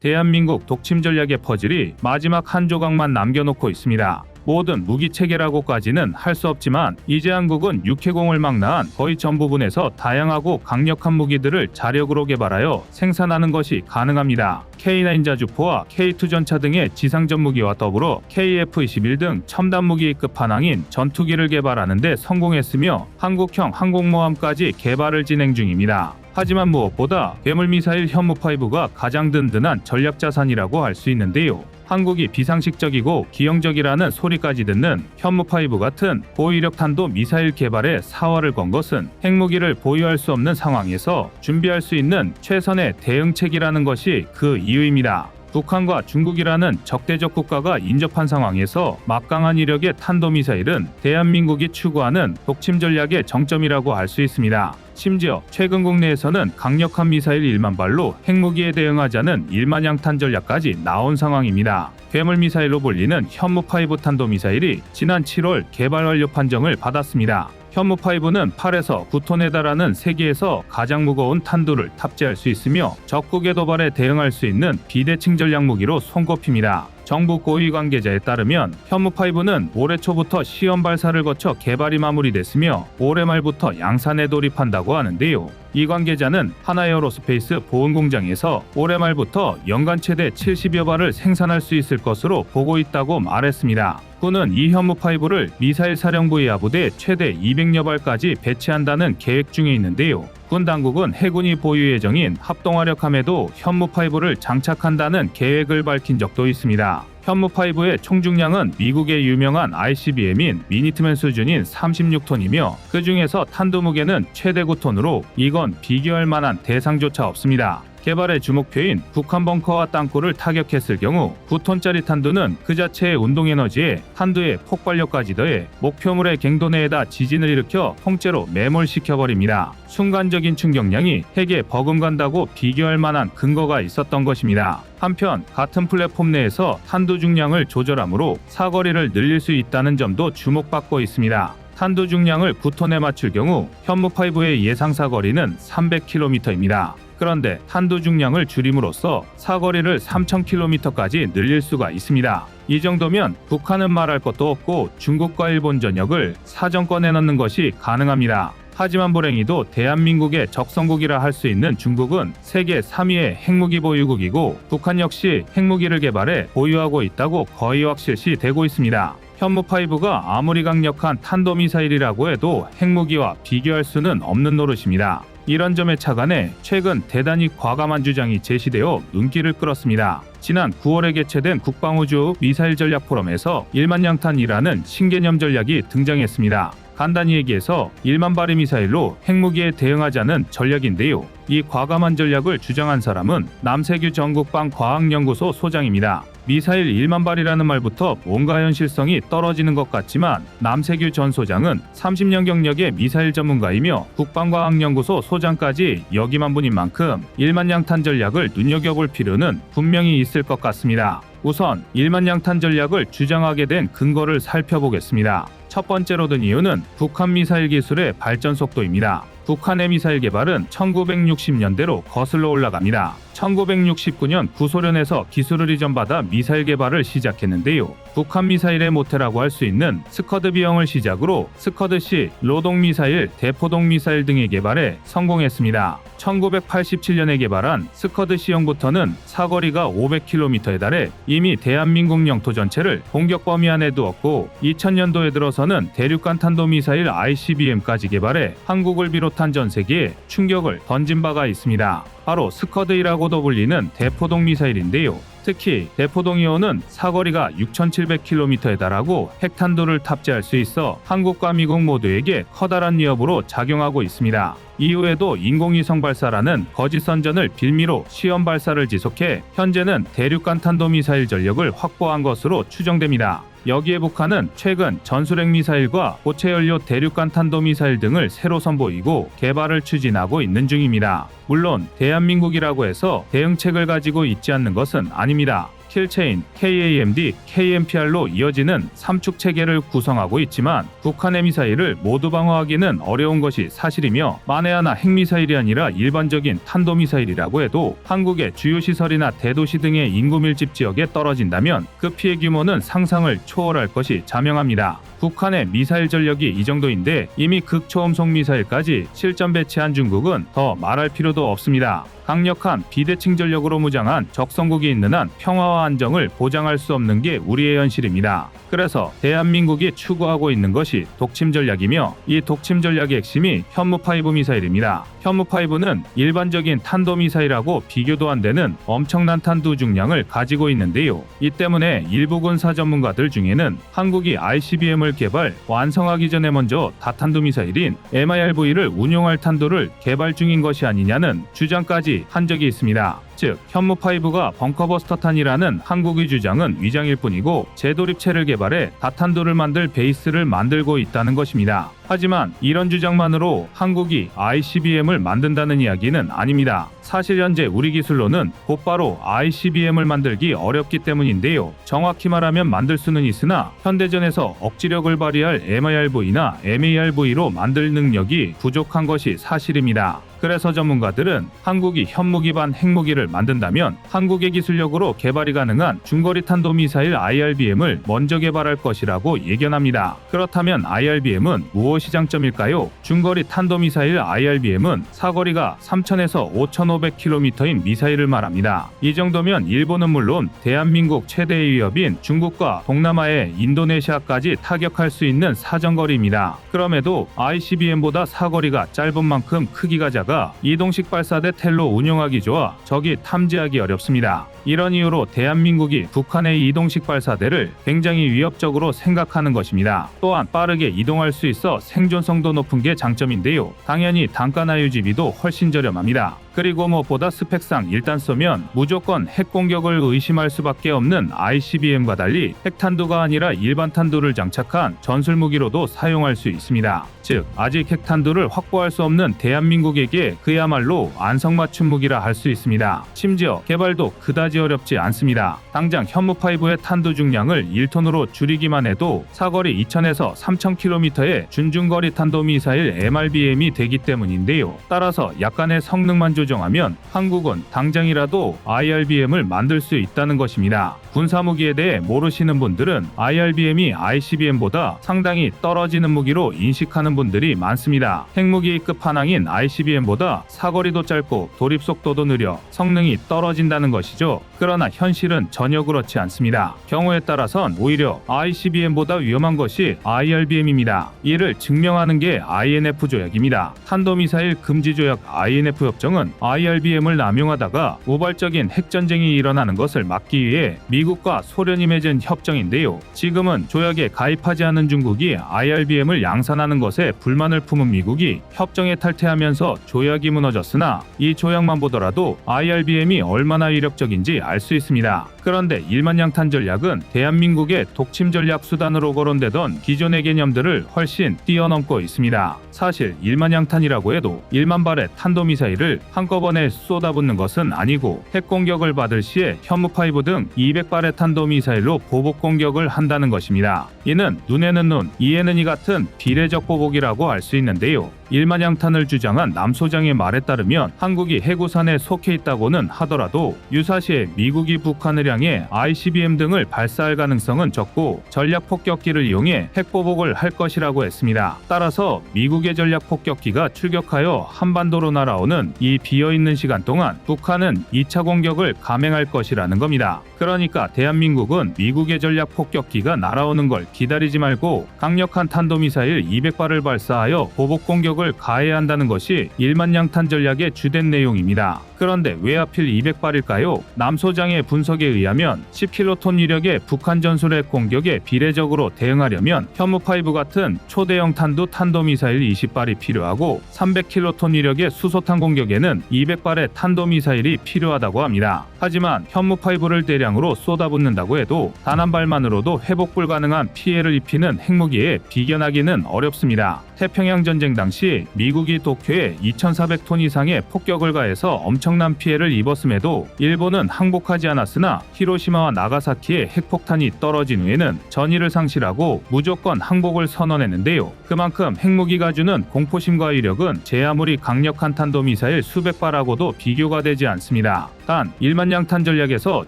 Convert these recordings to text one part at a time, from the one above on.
대한민국 독침 전략의 퍼즐이 마지막 한 조각만 남겨놓고 있습니다. 모든 무기 체계라고까지는 할 수 없지만 이제 한국은 육해공을 망라한 거의 전 부분에서 다양하고 강력한 무기들을 자력으로 개발하여 생산하는 것이 가능합니다. K9 자주포와 K2 전차 등의 지상전 무기와 더불어 KF-21 등 첨단 무기의 끝판왕인 전투기를 개발하는 데 성공했으며 한국형 항공모함까지 개발을 진행 중입니다. 하지만 무엇보다 괴물 미사일 현무5가 가장 든든한 전략 자산이라고 할 수 있는데요. 한국이 비상식적이고 기형적이라는 소리까지 듣는 현무5 같은 고위력 탄도 미사일 개발에 사활을 건 것은 핵무기를 보유할 수 없는 상황에서 준비할 수 있는 최선의 대응책이라는 것이 그 이유입니다. 북한과 중국이라는 적대적 국가가 인접한 상황에서 막강한 이력의 탄도미사일은 대한민국이 추구하는 독침 전략의 정점이라고 할 수 있습니다. 심지어 최근 국내에서는 강력한 미사일 1만 발로 핵무기에 대응하자는 1만 양탄 전략까지 나온 상황입니다. 괴물 미사일로 불리는 현무5 탄도 미사일이 지난 7월 개발 완료 판정을 받았습니다. 현무5는 8에서 9톤에 달하는 세계에서 가장 무거운 탄두를 탑재할 수 있으며 적국의 도발에 대응할 수 있는 비대칭 전략 무기로 손꼽힙니다. 정부 고위 관계자에 따르면 현무5는 올해 초부터 시험 발사를 거쳐 개발이 마무리됐으며 올해 말부터 양산에 돌입한다고 하는데요. 이 관계자는 하나에어로스페이스 보훈 공장에서 올해 말부터 연간 최대 70여 발을 생산할 수 있을 것으로 보고 있다고 말했습니다. 군은 이 현무5를 미사일 사령부의 야부대 최대 200여 발까지 배치한다는 계획 중에 있는데요. 군 당국은 해군이 보유 예정인 합동화력함에도 현무5를 장착한다는 계획을 밝힌 적도 있습니다. 현무5의 총중량은 미국의 유명한 ICBM인 미니트맨 수준인 36톤이며 그 중에서 탄두 무게는 최대 9톤으로 이건 비교할 만한 대상조차 없습니다. 개발의 주목표인 북한 벙커와 땅굴을 타격했을 경우 9톤짜리 탄두는 그 자체의 운동 에너지에 탄두의 폭발력까지 더해 목표물의 갱도 내에다 지진을 일으켜 통째로 매몰시켜버립니다. 순간적인 충격량이 핵에 버금간다고 비교할 만한 근거가 있었던 것입니다. 한편 같은 플랫폼 내에서 탄두 중량을 조절하므로 사거리를 늘릴 수 있다는 점도 주목받고 있습니다. 탄두 중량을 9톤에 맞출 경우 현무5의 예상 사거리는 300km입니다. 그런데 탄두 중량을 줄임으로써 사거리를 3,000km까지 늘릴 수가 있습니다. 이 정도면 북한은 말할 것도 없고 중국과 일본 전역을 사정권에 넣는 것이 가능합니다. 하지만 불행히도 대한민국의 적성국이라 할 수 있는 중국은 세계 3위의 핵무기 보유국이고 북한 역시 핵무기를 개발해 보유하고 있다고 거의 확실시 되고 있습니다. 현무5가 아무리 강력한 탄도미사일이라고 해도 핵무기와 비교할 수는 없는 노릇입니다. 이런 점에 착안해 최근 대단히 과감한 주장이 제시되어 눈길을 끌었습니다. 지난 9월에 개최된 국방우주 미사일 전략 포럼에서 1만 양탄이라는 신개념 전략이 등장했습니다. 간단히 얘기해서 1만 발의 미사일로 핵무기에 대응하자는 전략인데요. 이 과감한 전략을 주장한 사람은 남세규 전국방 과학연구소 소장입니다. 미사일 1만 발이라는 말부터 뭔가 현실성이 떨어지는 것 같지만 남세규 전 소장은 30년 경력의 미사일 전문가이며 국방과학연구소 소장까지 여기만 분인 만큼 1만 양탄 전략을 눈여겨볼 필요는 분명히 있을 것 같습니다. 우선 1만 양탄 전략을 주장하게 된 근거를 살펴보겠습니다. 첫 번째로 든 이유는 북한 미사일 기술의 발전 속도입니다. 북한의 미사일 개발은 1960년대로 거슬러 올라갑니다. 1969년 구소련에서 기술을 이전받아 미사일 개발을 시작했는데요. 북한 미사일의 모태라고 할 수 있는 스커드 B형을 시작으로 스커드 C, 로동 미사일, 대포동 미사일 등의 개발에 성공했습니다. 1987년에 개발한 스커드 C형부터는 사거리가 500km에 달해 이미 대한민국 영토 전체를 공격 범위 안에 두었고 2000년도에 들어서 는 대륙간 탄도미사일 ICBM까지 개발해 한국을 비롯한 전 세계에 충격을 던진 바가 있습니다. 바로 스커드이라고도 불리는 대포동 미사일인데요. 특히 대포동이호는 사거리가 6,700km에 달하고 핵탄두를 탑재할 수 있어 한국과 미국 모두에게 커다란 위협으로 작용하고 있습니다. 이후에도 인공위성 발사라는 거짓 선전을 빌미로 시험 발사를 지속해 현재는 대륙간 탄도미사일 전력을 확보한 것으로 추정됩니다. 여기에 북한은 최근 전술핵 미사일과 고체 연료 대륙간 탄도미사일 등을 새로 선보이고 개발을 추진하고 있는 중입니다. 물론 대한민국이라고 해서 대응책을 가지고 있지 않는 것은 아닙니다. 킬체인, KAMD, KMPR로 이어지는 삼축 체계를 구성하고 있지만 북한의 미사일을 모두 방어하기는 어려운 것이 사실이며 만에 하나 핵미사일이 아니라 일반적인 탄도미사일이라고 해도 한국의 주요 시설이나 대도시 등의 인구 밀집 지역에 떨어진다면 그 피해 규모는 상상을 초월할 것이 자명합니다. 북한의 미사일 전력이 이 정도인데 이미 극초음속 미사일까지 실전 배치한 중국은 더 말할 필요도 없습니다. 강력한 비대칭 전력으로 무장한 적성국이 있는 한 평화와 안정을 보장할 수 없는 게 우리의 현실입니다. 그래서 대한민국이 추구하고 있는 것이 독침 전략이며 이 독침 전략의 핵심이 현무5 미사일입니다. 현무5는 일반적인 탄도 미사일하고 비교도 안 되는 엄청난 탄두 중량을 가지고 있는데요. 이 때문에 일부 군사 전문가들 중에는 한국이 ICBM을 개발 완성하기 전에 먼저 다탄두 미사일인 MIRV를 운용할 탄두를 개발 중인 것이 아니냐는 주장까지 한 적이 있습니다. 즉 현무5가 벙커버스터탄이라는 한국의 주장은 위장일 뿐이고 재도립체를 개발해 다탄두를 만들 베이스를 만들고 있다는 것입니다. 하지만 이런 주장만으로 한국이 ICBM을 만든다는 이야기는 아닙니다. 사실 현재 우리 기술로는 곧바로 ICBM을 만들기 어렵기 때문인데요. 정확히 말하면 만들 수는 있으나 현대전에서 억지력을 발휘할 MIRV나 MARV로 만들 능력이 부족한 것이 사실입니다. 그래서 전문가들은 한국이 현무 기반 핵무기를 만든다면 한국의 기술력으로 개발이 가능한 중거리 탄도 미사일 IRBM을 먼저 개발할 것이라고 예견합니다. 그렇다면 IRBM은 무엇이 장점일까요? 중거리 탄도 미사일 IRBM은 사거리가 3,000에서 5,500km인 미사일을 말합니다. 이 정도면 일본은 물론 대한민국 최대의 위협인 중국과 동남아의 인도네시아까지 타격할 수 있는 사정거리입니다. 그럼에도 ICBM보다 사거리가 짧은 만큼 크기가 작아 이동식 발사대 텔로 운용하기 좋아 적이 탐지하기 어렵습니다. 이런 이유로 대한민국이 북한의 이동식 발사대를 굉장히 위협적으로 생각하는 것입니다. 또한 빠르게 이동할 수 있어 생존성도 높은 게 장점인데요. 당연히 단가나 유지비도 훨씬 저렴합니다. 그리고 무엇보다 스펙상 일단 쏘면 무조건 핵 공격을 의심할 수밖에 없는 ICBM과 달리 핵탄두가 아니라 일반 탄두를 장착한 전술 무기로도 사용할 수 있습니다. 즉 아직 핵탄두를 확보할 수 없는 대한민국에게 그야말로 안성맞춤 무기라 할 수 있습니다. 심지어 개발도 그다지 어렵지 않습니다. 당장 현무5의 탄두 중량을 1톤으로 줄이기만 해도 사거리 2000에서 3000km의 준중거리 탄도 미사일 MRBM이 되기 때문인데요. 따라서 약간의 성능만 조정하면 한국은 당장이라도 IRBM을 만들 수 있다는 것입니다. 군사무기에 대해 모르시는 분들은 IRBM이 ICBM보다 상당히 떨어지는 무기로 인식하는 분들이 많습니다. 핵무기 끝판왕인 ICBM보다 사거리도 짧고 도립 속도도 느려 성능이 떨어진다는 것이죠. 그러나 현실은 전혀 그렇지 않습니다. 경우에 따라선 오히려 ICBM보다 위험한 것이 IRBM입니다. 이를 증명하는 게 INF 조약입니다. 탄도미사일 금지 조약 INF 협정은 IRBM을 남용하다가 우발적인 핵전쟁이 일어나는 것을 막기 위해 미국과 소련이 맺은 협정인데요. 지금은 조약에 가입하지 않은 중국이 IRBM을 양산하는 것에 불만을 품은 미국이 협정에 탈퇴하면서 조약이 무너졌으나 이 조약만 보더라도 IRBM이 얼마나 위력적인지 알 수 있습니다. 그런데 일만양탄 전략은 대한민국의 독침 전략 수단으로 거론되던 기존의 개념들을 훨씬 뛰어넘고 있습니다. 사실 일만양탄이라고 해도 1만 발의 탄도미사일을 한꺼번에 쏟아붓는 것은 아니고 핵 공격을 받을 시에 현무5 등 200발의 탄도미사일로 보복 공격을 한다는 것입니다. 이는 눈에는 눈, 이에는 이 같은 비례적 보복이라고 알수 있는데요. 일만양탄을 주장한 남 소장의 말에 따르면 한국이 해구산에 속해 있다고는 하더라도 유사시에 미국이 북한을 향해 ICBM 등을 발사할 가능성은 적고 전략 폭격기를 이용해 핵 보복을 할 것이라고 했습니다. 따라서 미국의 전략 폭격기가 출격하여 한반도로 날아오는 이 비어 있는 시간 동안 북한은 2차 공격을 감행할 것이라는 겁니다. 그러니까 대한민국은 미국의 전략 폭격기가 날아오는 걸 기다리지 말고 강력한 탄도미사일 200발을 발사하여 보복 공격을 가해야 한다는 것이 일만양탄 전략의 주된 내용입니다. 그런데 왜 하필 200발일까요? 남 소장의 분석에 의하면 10킬로톤 위력의 북한 전술의 공격에 비례적으로 대응하려면 현무5 같은 초대형 탄두 탄도미사일 20발이 필요하고 300킬로톤 위력의 수소탄 공격에는 200발의 탄도미사일이 필요하다고 합니다. 하지만 현무5를 대량으로 쏟아붓는다고 해도 단 한 발만으로도 회복 불가능한 피해를 입히는 핵무기에 비견하기는 어렵습니다. 태평양 전쟁 당시 미국이 도쿄에 2,400톤 이상의 폭격을 가해서 엄청 엄청난 피해를 입었음에도 일본은 항복하지 않았으나 히로시마와 나가사키에 핵폭탄이 떨어진 후에는 전의를 상실하고 무조건 항복을 선언했는데요. 그만큼 핵무기가 주는 공포심과 위력은 제 아무리 강력한 탄도미사일 수백 발하고도 비교가 되지 않습니다. 단 일만량탄 전략에서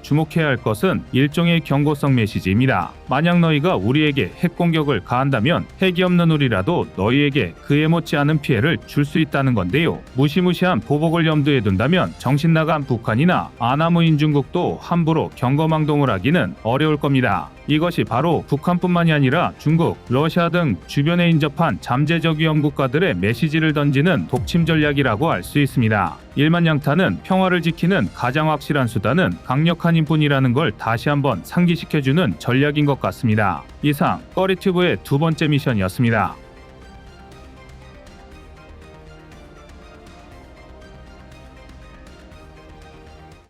주목해야 할 것은 일종의 경고성 메시지입니다. 만약 너희가 우리에게 핵 공격을 가한다면 핵이 없는 우리라도 너희에게 그에 못지않은 피해를 줄 수 있다는 건데요. 무시무시한 보복을 염두에 둔다면 정신 나간 북한이나 아나무인 중국도 함부로 경거망동을 하기는 어려울 겁니다. 이것이 바로 북한뿐만이 아니라 중국, 러시아 등 주변에 인접한 잠재적 위험 국가들의 메시지를 던지는 독침 전략이라고 알 수 있습니다. 일만양탄은 평화를 지키는 가장 확실한 수단은 강력한 힘뿐이라는 걸 다시 한번 상기시켜주는 전략인 것 같습니다. 이상 꺼리튜브의 두 번째 미션이었습니다.